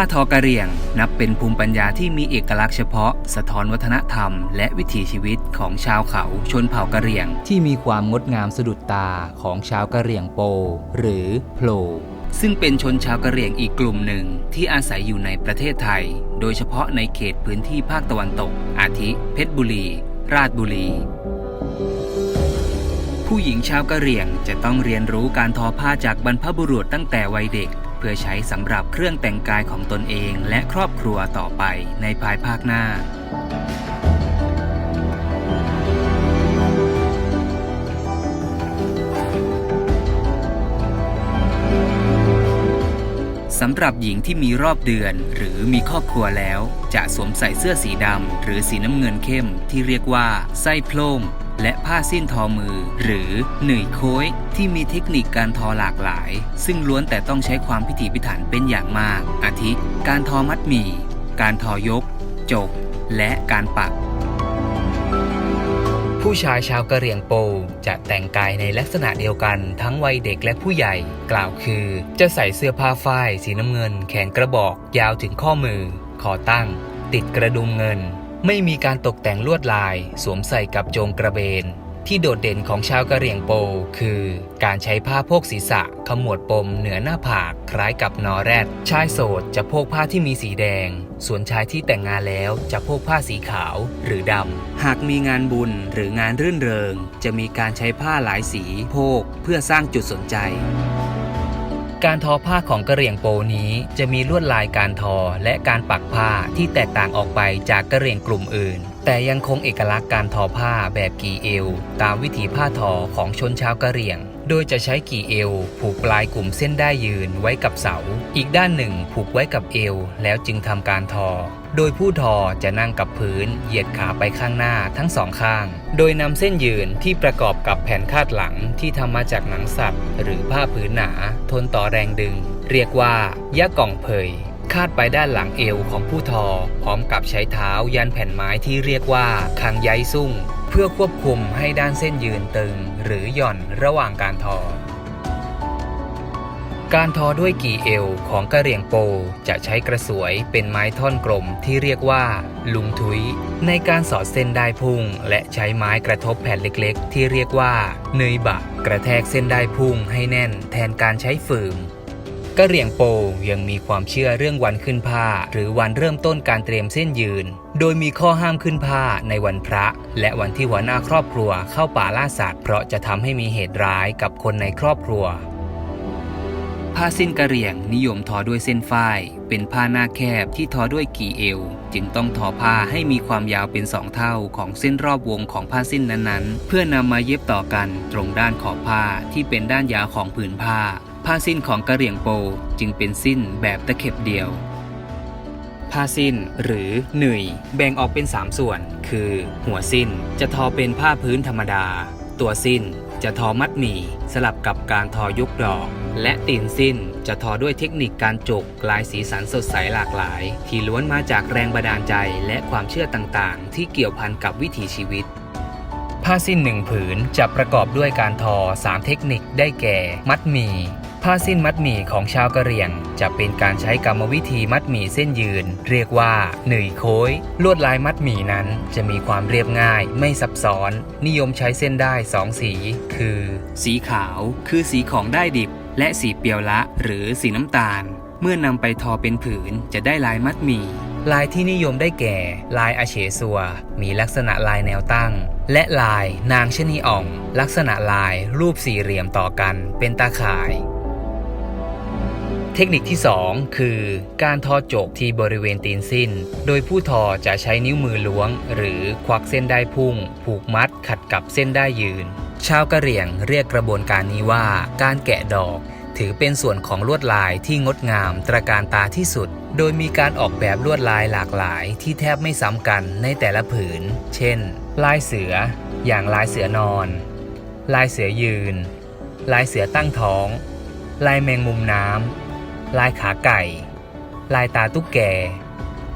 าทอกะเหรี่ยง นับเป็นภูมิปัญญาที่มีเอกลักษณ์เฉพาะ สะท้อนวัฒนธรรม และวิถีชีวิตของชาวเขาชนเผ่ากะเหรี่ยง ที่มีความงดงามสะดุดตาของชาวกะเหรี่ยงโป หรือโพลซึ่งเป็นชนชาวกะเหรี่ยงอีกกลุ่มหนึ่งที่อาศัยอยู่ในประเทศไทย โดยเฉพาะในเขตพื้นที่ภาคตะวันตก อาทิ เพชรบุรี ราชบุรี ผู้หญิงชาวกะเหรี่ยงจะต้องเรียนรู้การทอผ้าจากบรรพบุรุษตั้งแต่วัยเด็ก เพื่อใช้สำหรับเครื่องแต่งกายของตนเองและครอบครัวต่อไปในภายภาคหน้าสำหรับหญิงที่มีรอบเดือน หรือมีครอบครัวแล้ว จะสวมใส่เสื้อสีดำหรือสีน้ำเงินเข้มที่เรียกว่าไส้โพล่ง และผ้าสิ้นทอมือ หรือหนื่ยโค้ยที่มีเทคนิคการทอหลากหลาย ซึ่งล้วนแต่ต้องใช้ความพิถีพิถันเป็นอย่างมาก อาทิ การทอมัดหมี่ การทอยกจกและการปัก ผู้ชายชาวกะเหรี่ยงโปจะแต่งกายในลักษณะเดียวกันทั้งวัยเด็กและผู้ใหญ่ กล่าวคือ จะใส่เสื้อผ้าฝ้ายสีน้ำเงิน แขนกระบอก ยาวถึงข้อมือ คอตั้ง ติดกระดุมเงิน ไม่มีการตกแต่งลวดลาย สวมใส่กับโจงกระเบน ที่โดดเด่นของชาวกะเหรี่ยงโป คือ การใช้ผ้าโพกศีรษะ ขมวดปมเหนือหน้าผาก คล้ายกับนอแรด ชายโสดจะโพกผ้าที่มีสีแดง ส่วนชายที่แต่งงานแล้วจะโพกผ้าสีขาวหรือดำ หากมีงานบุญหรืองานรื่นเริง จะมีการใช้ผ้าหลายสีโพกเพื่อสร้างจุดสนใจ การทอผ้าของกระเหรี่ยงโปนี้จะมีลวดลายการทอและการปักผ้าที่แตกต่างออกไปจากกระเหรี่ยงกลุ่มอื่น แต่ยังคงเอกลักษณ์การทอผ้าแบบกีเอว ตามวิถีผ้าทอของชนชาวกระเหรี่ยง โดยจะใช้กี่เอว ผูกปลายกลุ่มเส้นได้ยืนไว้กับเสา อีกด้านหนึ่งผูกไว้กับเอว แล้วจึงทำการทอ โดยผู้ทอจะนั่งกับพื้น เหยียดขาไปข้างหน้าทั้งสองข้าง โดยนำเส้นยืนที่ประกอบกับแผ่นคาดหลังที่ทำมาจากหนังสัตว์ หรือผ้าผืนหนา ทนต่อแรงดึง เรียกว่ายะกล่องเผยคาดไปด้านหลังเอวของผู้ทอ พร้อมกับใช้เท้ายันแผ่นไม้ที่เรียกว่าคังไยซุ่ง เพื่อควบคุมให้ด้านเส้นยืนตึง หรือหย่อนระหว่างการทอ การทอด้วยกี่เอวของกระเหรี่ยงโปจะใช้กระสวยเป็นไม้ท่อนกลมที่เรียกว่าลุงทุยในการสอดเส้นได้พุ่ง และใช้ไม้กระทบแผ่นเล็กๆ ที่เรียกว่าเนยบะ กระแทกเส้นได้พุ่งให้แน่นแทนการใช้ฝืม กะเหรี่ยงโปยังมีความเชื่อเรื่องวันขึ้นผ้า หรือวันเริ่มต้นการเตรียมเส้นยืน โดยมีข้อห้ามขึ้นผ้าในวันพระ และวันที่หัวหน้าครอบครัวเข้าป่าล่าสัตว์เพราะจะทำให้มีเหตุร้ายกับคนในครอบครัว ผ้าสิ้นกะเหรี่ยงนิยมทอด้วยเส้นฝ้าย เป็นผ้าหน้าแคบที่ทอด้วยกี่เอว จึงต้องทอผ้าให้มีความยาวเป็นสองเท่าของเส้นรอบวงของผ้าสิ้นนั้นๆ เพื่อนำมาเย็บต่อกันตรงด้านขอบผ้าที่เป็นด้านยาวของผืนผ้า ผ้าสิ้นของกะเหรี่ยงโปจึงเป็นสิ้นแบบตะเข็บเดียว ผ้าสิ้นหรือหนึ่ยแบ่งออกเป็น 3 ส่วน คือ หัวสิ้นจะทอเป็นผ้าพื้นธรรมดา ตัวสิ้นจะทอมัดหมี่สลับกับการทอยกดอก และตีนสิ้นจะทอด้วยเทคนิคการจกลายสีสันสดใสหลากหลาย ที่ล้วนมาจากแรงบันดาลใจและความเชื่อต่างๆ ที่เกี่ยวพันกับวิถีชีวิตผ้าสิ้นหนึ่งผืนจะประกอบด้วยการทอ 3 เทคนิคได้แก่ มัดหมี่ ผ้าสิ้นมัดหมี่ของชาวกะเหรี่ยง จะเป็นการใช้กรรมวิธีมัดหมี่เส้นยืน เรียกว่าหนื่ยโค้ย ลวดลายมัดหมี่นั้นจะมีความเรียบง่าย ไม่ซับซ้อน นิยมใช้เส้นได้สองสี คือ สีขาวคือสีของได้ดิบ และสีเปียวละ หรือสีน้ำตาล เมื่อนำไปทอเป็นผืนจะได้ลายมัดหมี่ลายที่นิยมได้แก่ ลายอาเฉซัว มีลักษณะลายแนวตั้ง และลายนางชะนีอ่อง ลักษณะลายรูปสี่เหลี่ยมต่อกันเป็นตาข่าย เทคนิคที่ 2 คือ การทอโจกที่บริเวณตีนสิ้น โดยผู้ทอจะใช้นิ้วมือล้วง หรือควักเส้นได้พุ่ง ผูกมัดขัดกับเส้นได้ยืน ชาวกะเหรี่ยงเรียกกระบวนการนี้ว่า การแกะดอก ถือเป็นส่วนของลวดลายที่งดงามตระการตาที่สุด โดยมีการออกแบบลวดลายหลากหลายที่แทบไม่ซ้ำกันในแต่ละผืน เช่น ลายเสือ อย่างลายเสือนอน ลายเสือยืน ลายเสือตั้งท้อง ลายแมงมุมน้ำ ลายขาไก่ ลายตาตุ๊กแก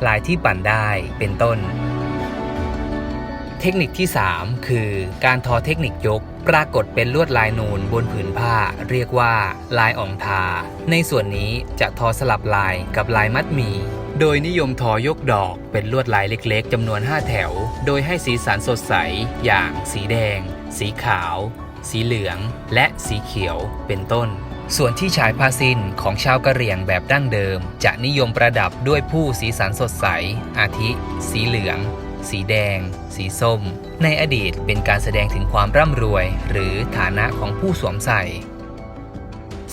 ลายที่ปั่นได้เป็นต้น เทคนิคที่ 3 คือการทอเทคนิคยกปรากฏเป็นลวดลายนูนบนผืนผ้า เรียกว่า ลายอ่องทา ในส่วนนี้จะทอสลับลายกับลายมัดหมี โดยนิยมทอยกดอกเป็นลวดลายเล็กๆจำนวน 5 แถว โดยให้สีสันสดใส อย่างสีแดง สีขาว สีเหลือง และสีเขียวเป็นต้น ส่วนที่ฉายพาสินของชาวกะเหรี่ยงแบบดั้งเดิม จะนิยมประดับด้วยผู้สีสันสดใส อาทิ สีเหลือง สีแดง สีส้ม ในอดีตเป็นการแสดงถึงความร่ำรวย หรือฐานะของผู้สวมใส่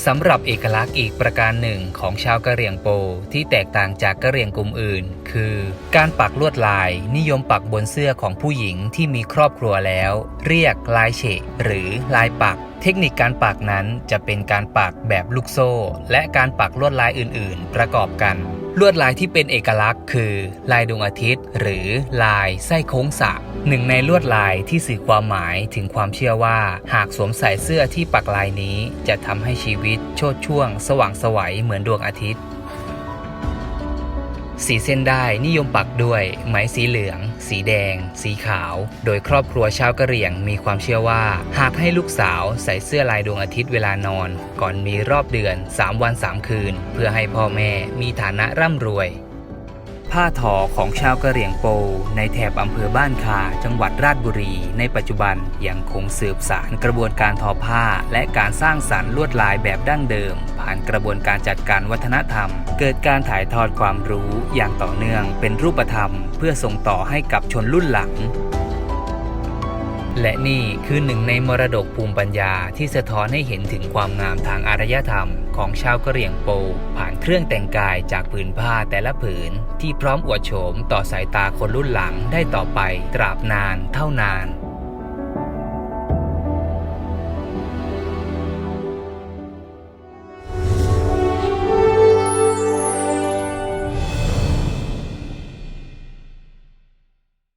สำหรับเอกลักษณ์อีกประการหนึ่งของชาวกะเหรี่ยงโปที่แตกต่างจากกะเหรี่ยงกลุ่มอื่น คือ การปักลวดลายนิยมปักบนเสื้อของผู้หญิงที่มีครอบครัวแล้ว เรียกลายเฉะหรือลายปัก เทคนิคการปักนั้นจะเป็นการปักแบบลูกโซ่ และการปักลวดลายอื่น ๆ ประกอบกัน ลวดลายที่เป็นเอกลักษณ์คือ ลายดวงอาทิตย์ หรือลายไส้โค้งสะหนึ่งในลวดลายที่สื่อความหมายถึงความเชื่อว่า หากสวมใส่เสื้อที่ปักลายนี้ จะทำให้ชีวิตโชดช่วง สว่างสวัยเหมือนดวงอาทิตย์ สีเส้นได้นิยมปักด้วย ไหมสีเหลือง สีแดง สีขาว โดยครอบครัวชาวกะเหรี่ยงมีความเชื่อว่า หากให้ลูกสาวใส่เสื้อลายดวงอาทิตย์เวลานอน ก่อนมีรอบเดือน 3 วัน 3 คืน เพื่อให้พ่อแม่มีฐานะร่ำรวย ผ้าทอของชาวกะเหรี่ยงโป ในแถบอำเภอบ้านคาจังหวัดราชบุรี ในปัจจุบันยังคงสืบสานกระบวนการทอผ้า และการสร้างสรรค์ลวดลายแบบดั้งเดิม ผ่านกระบวนการจัดการวัฒนธรรม เกิดการถ่ายทอดความรู้อย่างต่อเนื่องเป็นรูปธรรม เพื่อส่งต่อให้กับชนรุ่นหลัง และนี่คือหนึ่งในมรดกภูมิปัญญาที่สะท้อนให้เห็นถึงความงามทางอารยธรรมของชาวกะเหรี่ยงโป ผ่านเครื่องแต่งกายจากผืนผ้าแต่ละผืน ที่พร้อมอวดโฉมต่อสายตาคนรุ่นหลังได้ต่อไปตราบนานเท่านาน